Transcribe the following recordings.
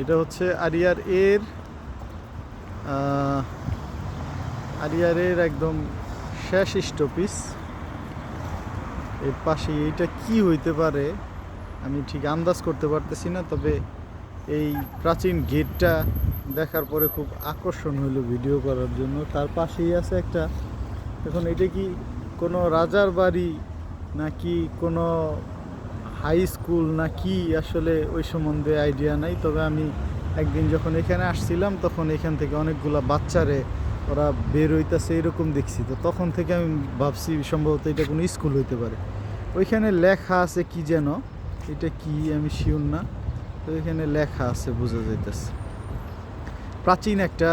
এটা হচ্ছে আরিয়ার এর আহ, আরিয়ারের একদম শেষ স্টপিস। এর পাশে এইটা কি হইতে পারে আমি ঠিক আন্দাজ করতে পারতেছি না তবে এই প্রাচীন গেটটা দেখার পরে খুব আকর্ষণ হইল ভিডিও করার জন্য। তার পাশেই আছে একটা এখন এটা কি কোনো রাজার বাড়ি নাকি কোনো হাই স্কুল না কি আসলে ওই সম্বন্ধে আইডিয়া নাই। তবে আমি একদিন যখন এখানে আসছিলাম, তখন এখান থেকে অনেকগুলা বাচ্চারে ওরা বের হইতাছে, এরকম দেখছি। তো তখন থেকে আমি ভাবছি সম্ভবত এটা কোনো স্কুল হইতে পারে। ওইখানে লেখা আছে কি যেন? এটা কি? আমি শিওর না। তো এখানে লেখা আছে, বোঝা যাইতেছে। প্রাচীন একটা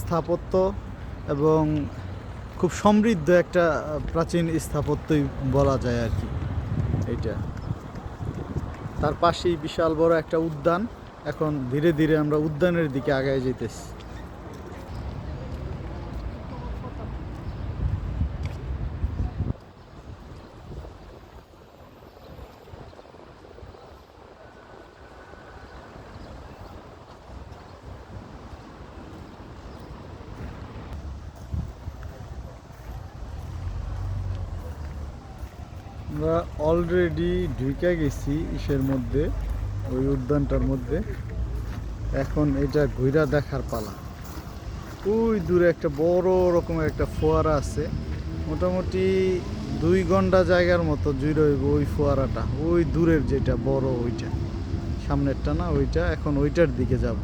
স্থাপত্য এবং খুব সমৃদ্ধ একটা প্রাচীন স্থাপত্যই বলা যায় আর কি। এইটা। তার পাশেই বিশাল বড় একটা উদ্যান। এখন ধীরে ধীরে আমরা উদ্যানের দিকে আগায় যেতেছি আমরা অলরেডি ঢুকে গেছি ইসের মধ্যে, ওই উদ্যানটার মধ্যে। এখন এটা ঘুরা দেখার পালা। ওই দূরে একটা বড় রকমের একটা ফোয়ারা আছে। মোটামুটি দুই ঘণ্টা জায়গার মতো জুড়ে হইব ওই ফোয়ারাটা। ওই দূরের যেটা বড় ওইটা। সামনেরটা না, ওইটা। এখন ওইটার দিকে যাব।